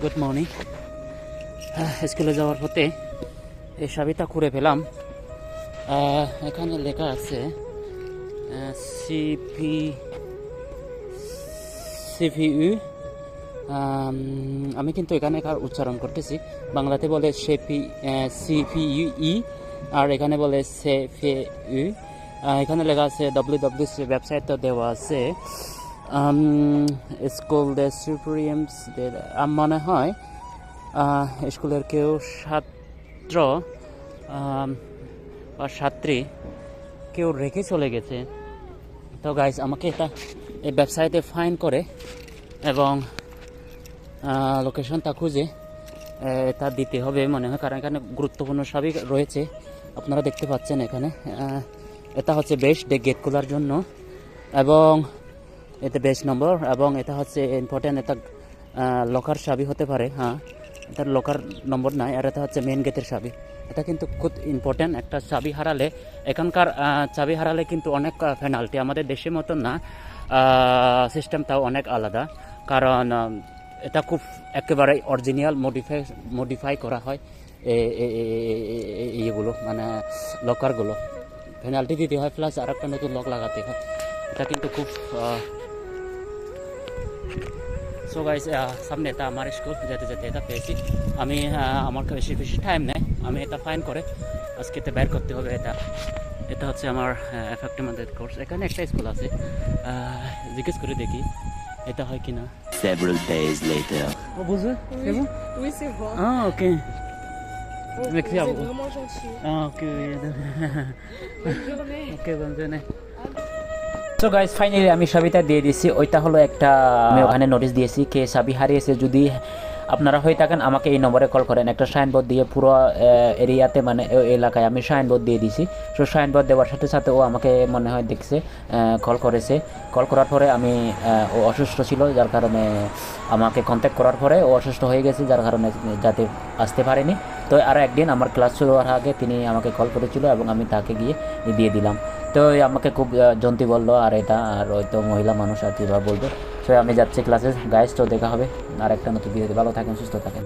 Good morning স্কুলে যাওয়ার পথে এই সাবিটা করে পেলাম। এখানে লেখা আছে সিপি সিপিইউ আমি কিন্তু এখানে কার উচ্চারণ করতেছি। বাংলাতে বলে সেপি ই আর এখানে বলে সেফিউ এখানে লেখা আছে ডাব্লিউ ডাব্লিউ সি ওয়েবসাইটটা দেওয়া আছে। স্কুল দে সুপ্রিয়ামস মনে হয় স্কুলের কেউ ছাত্র বা ছাত্রী কেউ রেখে চলে গেছে। তো গাইজ আমাকে এটা এই ওয়েবসাইটে ফাইন করে এবং লোকেশনটা খুঁজে এ, এটা দিতে হবে মনে হয় কারণ এখানে গুরুত্বপূর্ণ সবই রয়েছে। আপনারা দেখতে পাচ্ছেন এখানে এটা হচ্ছে বেশ গেট খোলার জন্য। এবং এটা বেশ নম্বর এবং এটা হচ্ছে ইম্পর্টেন্ট এটা লকার চাবি হতে পারে হ্যাঁ। এটার লকার নম্বর নাই, আর এটা হচ্ছে মেন গেটের চাবি। এটা কিন্তু খুব ইম্পর্টেন্ট একটা চাবি হারালে, এখানকার চাবি হারালে কিন্তু অনেক পেনাল্টি আমাদের দেশের মতন না সিস্টেমটাও অনেক আলাদা। কারণ এটা খুব একেবারে অরিজিনাল মডিফাই মডিফাই করা হয় ইয়েগুলো মানে লকারগুলো পেনাল্টি দিতে হয় প্লাস আর একটা নতুন লক লাগাতে হয়। এটা কিন্তু খুব সো গাইস সামনে এটা আমার স্কুল যেতে যেতে এটা পেয়েছি আমি আহ, আমার বেশি বেশি টাইম নেই আমি এটা ফাইন করে আজকে এটা বের করতে হবে এটা এটা হচ্ছে আমার এফেক্টিভ মাদের কোর্স এখানে একটা স্কুল আছে আহ, জিজ্ঞেস করে দেখি এটা হয় কি না Several days later. ও বুঝবে Oui, oui c'est vrai. Ah, ok. Merci à vous. vraiment gentil. Ah, ok. Bonne journée. ওকে বন্ধনে সো গাইস ফাইনালি আমি সাবিটা দিয়ে দিয়েছি ওইটা হলো একটা আমি ওখানে নোটিশ দিয়েছি কে সাবি হারিয়েছে। যদি আপনারা হয়ে থাকেন, আমাকে এই নম্বরে কল করেন। একটা সাইনবোর্ড দিয়ে পুরো এরিয়াতে মানে এলাকায় আমি সাইনবোর্ড দিয়ে দিয়েছি সো সাইনবোর্ড দেওয়ার সাথে সাথে ও আমাকে মনে হয় দেখছে কল করেছে। কল করার পরে আমি ও অসুস্থ ছিল, যার কারণে আমাকে কন্ট্যাক্ট করার পরে ও অসুস্থ হয়ে গেছে, যার কারণে যাতে আসতে পারেনি। তো আর একদিন আমার ক্লাস শুরু হওয়ার আগে তিনি আমাকে কল করেছিল এবং আমি তাকে গিয়ে দিয়ে দিলাম। তো আমাকে খুব জন্তি বলল, আর এটা, আর ওই তো মহিলা মানুষ, আর কীভাবে বলবে? সো আমি যাচ্ছি ক্লাসে গাইজ তো দেখা হবে। আর একটা নতুন ভিডিওতে ভালো থাকেন, সুস্থ থাকেন।